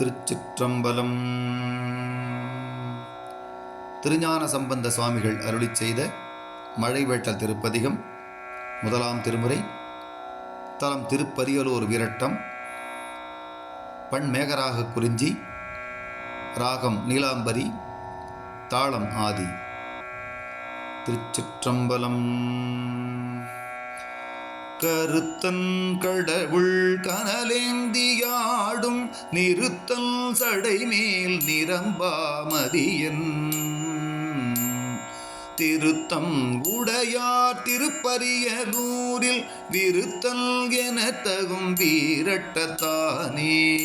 திருச்சிற்றம்பலம். திருஞான சம்பந்த சுவாமிகள் அருளிச் செய்த மழைவேட்டல் திருப்பதிகம் முதலாம் திருமுறை தலம் திருப்பரியலூர் விரட்டம் பண் மேகராக குறிஞ்சி ராகம் நீலாம்பரி தாளம் ஆதி. திருச்சிற்றம்பலம். கருத்தன் கடவுள் கனலேந்தியாடும் நிறுத்தல் சடைமேல் நிரம்பாமதியன் திருத்தம் உடையார் திருப்பரியலூரில் விருத்தல் என தகும் வீரட்டத்தானே.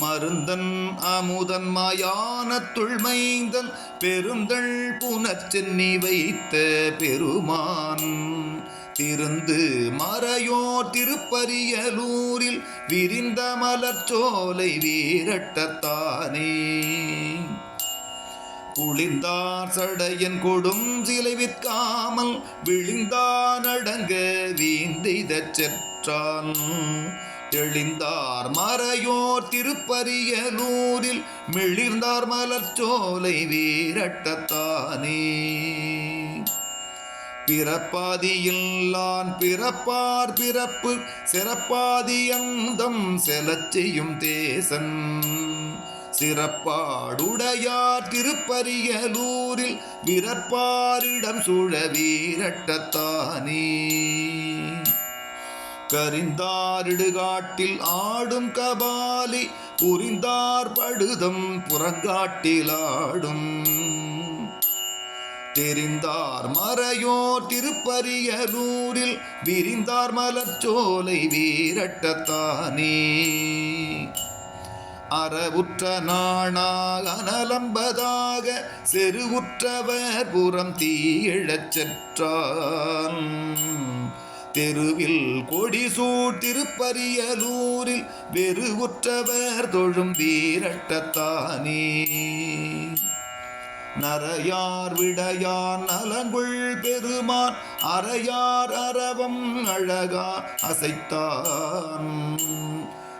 மருந்தன் அமுதன் மாயான துள்மைந்தன் பெருந்தள் புனச்சென்னி வைத்த பெருமான். திருந்து மறையோ திருப்பரியலூரில் விரிந்த மலர்ச்சோலை வீரட்டத்தானே. குளிர்ந்தார் சடையன் கொடும் சிலை விற்காமல் விழிந்தான் அடங்க வீந்தெய்தச் செற்றான். தெளிந்தார் மறையோர் திருப்பரியலூரில் மிளிர்ந்தார் மலர்ச்சோலை வீரட்டத்தானே. பிறப்பாதியில்லான் பிறப்பார் பிறப்பு சிறப்பாதியந்தம் செலச்செய்யும் தேசன் சிறப்பாடுடையார் திருப்பரியலூரில் விரற்பாரிடம் சுழ வீரட்டத்தானே கரிந்தாரிடுகாட்டில் ஆடும் கபாலி புரிந்தார் படுதம் புறங்காட்டில் ஆடும். தெரிந்தார் மறையோ திருப்பரியரூரில் விரிந்தார் மலச்சோலை வீரட்டத்தானே. அறவுற்ற நாணாக அனலம்பதாக செருவுற்றவர் புறம் தீயழச் செற்றான். தெருவில் கொடிசூழ் திருப்பரியலூரில் வெறுவுற்றவர் தொழும் வீரட்டத்தானே. நரையார் விடையார் நலங்குள் பெருமான் அறையார் அரவம் அழகா அசைத்தான்.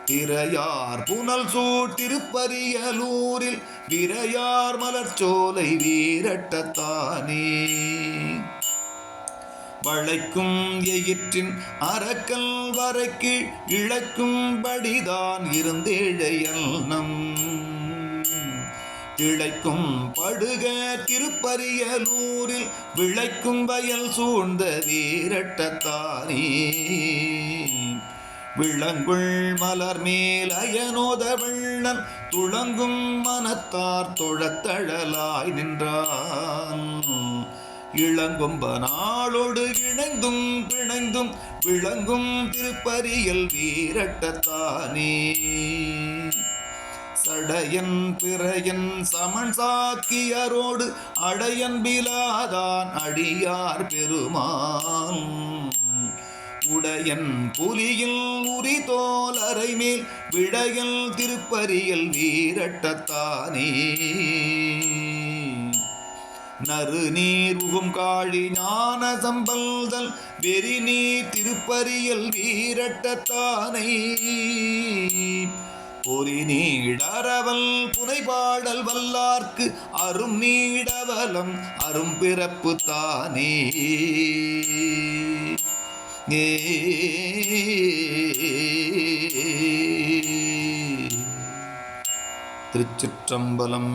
திரையார் புனல் சூட் திருப்பரியலூரில் விரையார் மலர்ச்சோலை வீரட்டத்தானே. வளைக்கும் எயிற்றின் அறக்கல் வரைக்கு இழைக்கும் படிதான் இருந்தேழையல் நம் இழைக்கும் படுக திருப்பரியலூரில் விளைக்கும் வயல் சூழ்ந்த வீரட்டத்தானே. விளங்குள் மலர் மேல் அயனோத வெள்ளன் துளங்கும் மனத்தார் தொழத்தழலாய் நின்றான். இளங்கொம்ப நாளோடு இணைந்தும் பிணைந்தும் விளங்கும் திருப்பரியல் வீரட்டத்தானே. சடையன் பிறையன் சமன் சாக்கியரோடு அடையன் பிலாதான் அடியார் பெருமான். உடையன் புலியில் உரி தோலரை மேல் விடையல் திருப்பரியல் வீரட்டத்தானே. நறு நீர் உகும் காழி ஞான சம்பல்தல் வெறி நீர் திருப்பரியல் வீரட்டத்தானை. நீடரவல் புனைபாடல் வல்லார்க்கு அரும் நீடவலம் அரும் பிறப்பு தானே திருச்சிற்றம்பலம்.